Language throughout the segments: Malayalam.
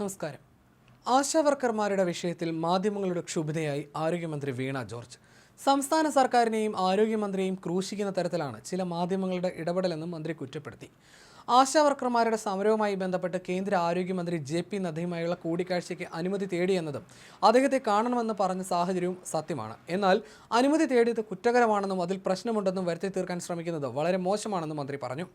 നമസ്കാരം. ആശാവർക്കർമാരുടെ വിഷയത്തിൽ മാധ്യമങ്ങളുടെ ക്ഷുഭിതയായി ആരോഗ്യമന്ത്രി വീണ ജോർജ്. സംസ്ഥാന സർക്കാരിനെയും ആരോഗ്യമന്ത്രിയെയും ക്രൂശിക്കുന്ന തരത്തിലാണ് ചില മാധ്യമങ്ങളുടെ ഇടപെടലെന്നും മന്ത്രി കുറ്റപ്പെടുത്തി. ആശാവർക്കർമാരുടെ സമരവുമായി ബന്ധപ്പെട്ട് കേന്ദ്ര ആരോഗ്യമന്ത്രി ജെ പി നദ്ദയുമായുള്ള കൂടിക്കാഴ്ചയ്ക്ക് അനുമതി തേടിയെന്നതും അദ്ദേഹത്തെ കാണണമെന്ന് പറഞ്ഞ സാഹചര്യവും സത്യമാണ്. എന്നാൽ അനുമതി തേടിയത് കുറ്റകരമാണെന്നും അതിൽ പ്രശ്നമുണ്ടെന്നും വരുത്തി തീർക്കാൻ ശ്രമിക്കുന്നത് വളരെ മോശമാണെന്നും മന്ത്രി പറഞ്ഞു.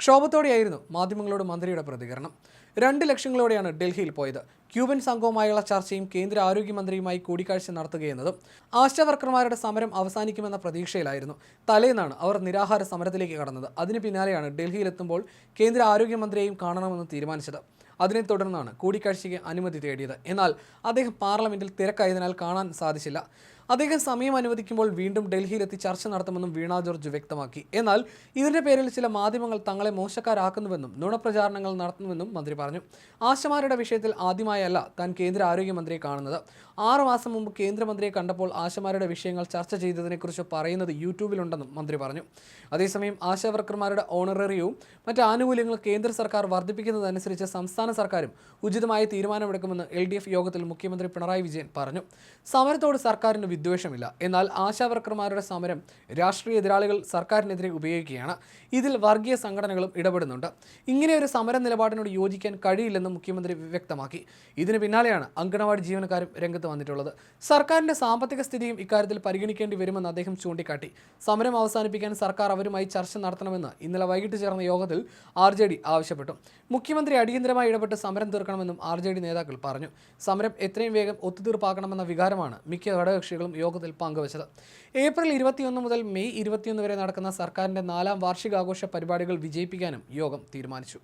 ക്ഷോഭത്തോടെയായിരുന്നു മാധ്യമങ്ങളോട് മന്ത്രിയുടെ പ്രതികരണം. രണ്ട് ലക്ഷങ്ങളോടെയാണ് ഡൽഹിയിൽ പോയത്. ക്യൂബൻ സംഘവുമായുള്ള ചർച്ചയും കേന്ദ്ര ആരോഗ്യമന്ത്രിയുമായി കൂടിക്കാഴ്ച നടത്തുകയെന്നതും ആശാവർക്കർമാരുടെ സമരം അവസാനിക്കുമെന്ന പ്രതീക്ഷയിലായിരുന്നു. തലേന്നാണ് അവർ നിരാഹാര സമരത്തിലേക്ക് കടന്നത്. അതിന് പിന്നാലെയാണ് ഡൽഹിയിലെത്തുമ്പോൾ കേന്ദ്ര ആരോഗ്യമന്ത്രിയെയും കാണണമെന്ന് തീരുമാനിച്ചത്. അതിനെ തുടർന്നാണ് കൂടിക്കാഴ്ചയ്ക്ക് അനുമതി തേടിയത്. എന്നാൽ അദ്ദേഹം പാർലമെന്റിൽ തിരക്കായതിനാൽ കാണാൻ സാധിച്ചില്ല. അദ്ദേഹം സമയം അനുവദിക്കുമ്പോൾ വീണ്ടും ഡൽഹിയിലെത്തി ചർച്ച നടത്തുമെന്നും വീണ ജോർജ് വ്യക്തമാക്കി. എന്നാൽ ഇതിന്റെ പേരിൽ ചില മാധ്യമങ്ങൾ തങ്ങളെ മോശക്കാരാക്കുന്നുവെന്നും നുണപ്രചാരണങ്ങൾ നടത്തുന്നുവെന്നും മന്ത്രി പറഞ്ഞു. ആശമാരുടെ വിഷയത്തിൽ ആദ്യമായല്ല താൻ കേന്ദ്ര ആരോഗ്യമന്ത്രിയെ കാണുന്നത്. ആറു മാസം മുമ്പ് കേന്ദ്രമന്ത്രിയെ കണ്ടപ്പോൾ ആശമാരുടെ വിഷയങ്ങൾ ചർച്ച ചെയ്തതിനെക്കുറിച്ച് പറയുന്നത് യൂട്യൂബിലുണ്ടെന്നും മന്ത്രി പറഞ്ഞു. അതേസമയം ആശാവർക്കർമാരുടെ ഓണററിയവും മറ്റ് ആനുകൂല്യങ്ങൾ കേന്ദ്ര സർക്കാർ വർദ്ധിപ്പിക്കുന്നതനുസരിച്ച് സംസ്ഥാന സർക്കാരും ഉചിതമായ തീരുമാനമെടുക്കുമെന്ന് എൽ യോഗത്തിൽ മുഖ്യമന്ത്രി പിണറായി വിജയൻ പറഞ്ഞു. സമരത്തോട് സർക്കാരിന് വിദ്വേഷമില്ല. എന്നാൽ ആശാവർക്കർമാരുടെ സമരം രാഷ്ട്രീയ എതിരാളികൾ സർക്കാരിനെതിരെ ഉപയോഗിക്കുകയാണ്. ഇതിൽ വർഗീയ സംഘടനകളും ഇടപെടുന്നുണ്ട്. ഇങ്ങനെ ഒരു സമര നിലപാടിനോട് യോജിക്കാൻ കഴിയില്ലെന്ന് മുഖ്യമന്ത്രി വ്യക്തമാക്കി. ഇതിന് പിന്നാലെയാണ് അങ്കണവാടി ജീവനക്കാരും രംഗത്ത് വന്നിട്ടുള്ളത്. സർക്കാരിന്റെ സാമ്പത്തിക സ്ഥിതിയും ഇക്കാര്യത്തിൽ പരിഗണിക്കേണ്ടി വരുമെന്ന് അദ്ദേഹം ചൂണ്ടിക്കാട്ടി. സമരം അവസാനിപ്പിക്കാൻ സർക്കാർ അവരുമായി ചർച്ച നടത്തണമെന്ന് ഇന്നലെ വൈകിട്ട് ചേർന്ന യോഗത്തിൽ ആർ ജെ ഡി ആവശ്യപ്പെട്ടു. മുഖ്യമന്ത്രി അടിയന്തരമായി ഇടപെട്ട് സമരം തീർക്കണമെന്നും ആർ ജെ ഡി നേതാക്കൾ പറഞ്ഞു. സമരം എത്രയും വേഗം ഒത്തുതീർപ്പാക്കണമെന്ന വികാരമാണ് മിക്ക ഘടകകക്ഷികളും യോഗത്തിൽ പങ്കുവച്ചത്. ഏപ്രിൽ ഇരുപത്തിയൊന്ന് മുതൽ മെയ് ഇരുപത്തിയൊന്ന് വരെ നടക്കുന്ന സർക്കാരിന്റെ നാലാം വാർഷികാഘോഷ പരിപാടികൾ വിജയിപ്പിക്കാനും യോഗം തീരുമാനിച്ചു.